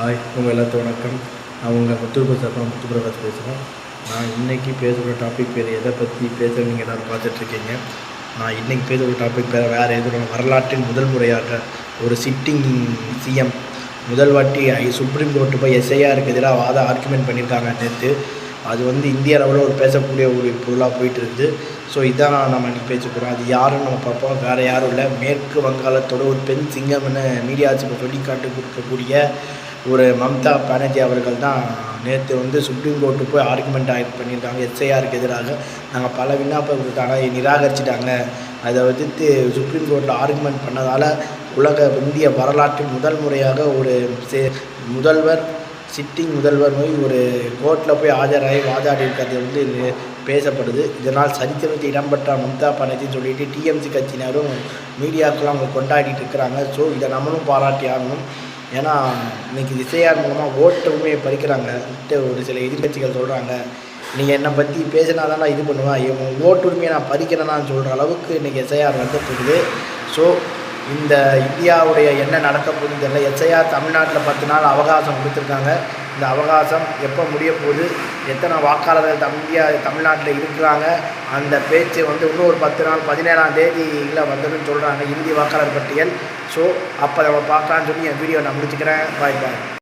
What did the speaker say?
Hi உங்கள் எல்லாத்துக்கும் வணக்கம். நான் உங்கள் முத்துப்பிரகாஷ் முத்துப்பிரகாஷ் பேசுகிறேன் நான் இன்றைக்கி பேசுகிற டாபிக் பேர் எதை பற்றி பேசுகிற நீங்கள் எல்லோரும் பார்த்துட்ருக்கீங்க நான் இன்றைக்கி பேசுகிற டாபிக் பேர் வேறு எதுவும் வரலாற்றின் முதல் முறையாக ஒரு சிட்டிங் சிஎம் முதல் வாட்டி ஐ சுப்ரீம் கோர்ட்டு போய் எஸ்ஐஆருக்கு எதிராக வாத ஆர்குமெண்ட் பண்ணியிருக்காங்க நேற்று அது வந்து இந்திய அளவில் ஒரு பேசக்கூடிய ஒரு பொருளாக போயிட்டு இருக்குது ஸோ இதான் நம்ம இன்றைக்கி பேச போகிறோம் அது யாருன்னு நம்ம பார்ப்போம். வேறு யாரும் இல்லை. மேற்கு வங்காளத்தோட ஒரு பெண் சிங்கம்னு மீடியாஸுக்கு சொல்லி காட்டு கொடுக்கக்கூடிய ஒரு மம்தா பானர்ஜி அவர்கள் தான் நேற்று வந்து சுப்ரீம் கோர்ட்டு போய் ஆர்குமெண்ட் ஆகி பண்ணியிருக்காங்க. எஸ்ஐஆருக்கு எதிராக. நாங்கள் பல விண்ணப்பம் கொடுத்தாங்க நிராகரிச்சிட்டாங்க. அதை வந்து சுப்ரீம் கோர்ட்டில் ஆர்குமெண்ட் பண்ணதால் உலக இந்திய வரலாற்றில் முதல் முறையாக ஒரு சே முதல்வர் சிட்டிங் முதல்வர் போய் ஒரு கோர்ட்டில் போய் ஆஜராகி வாதாடி இருக்கிறது வந்து பேசப்படுது. இதனால் சரித்திரத்தில் இடம்பெற்ற மம்தா பானர்ஜின்னு சொல்லிட்டு டிஎம்சி கட்சியினரும் மீடியாக்கெல்லாம் அவங்க கொண்டாடிட்டு இருக்கிறாங்க. ஸோ இதை நம்மளும் பாராட்டி ஆகணும். ஏன்னா இன்றைக்கி இசையார் மூலமாக ஓட்டுமே பறிக்கிறாங்க. ஒரு சில எதிர்க்கட்சிகள் சொல்கிறாங்க நீங்கள் என்னை பற்றி பேசினா தான் நான் இது பண்ணுவேன் என் ஓட்டு உரிமையை நான் பறிக்கிறேன்னா சொல்கிற அளவுக்கு இன்றைக்கி எஸ்ஐஆர் வந்துட்டு இருக்குது ஸோ இந்த இந்தியாவுடைய என்ன நடக்க போகுதுன்னு தெரியல. எஸ்ஐஆர் தமிழ்நாட்டில் பத்து நாள் அவகாசம் கொடுத்துருக்காங்க. இந்த அவகாசம் எப்போ முடிய போகுது? எத்தனை வாக்காளர்கள் தம் இந்தியா தமிழ்நாட்டில் இருக்கிறாங்க? அந்த பேச்சு வந்து இன்னும் ஒரு பத்து நாள் பதினேழாம் தேதியில் வந்துடும் சொல்கிறாங்க இந்திய வாக்காளர் பட்டியல். ஸோ அப்போ நம்ம பார்க்கலான்னு சொல்லி என் வீடியோ நான் முடிச்சுக்கிறேன். பாய் பாய்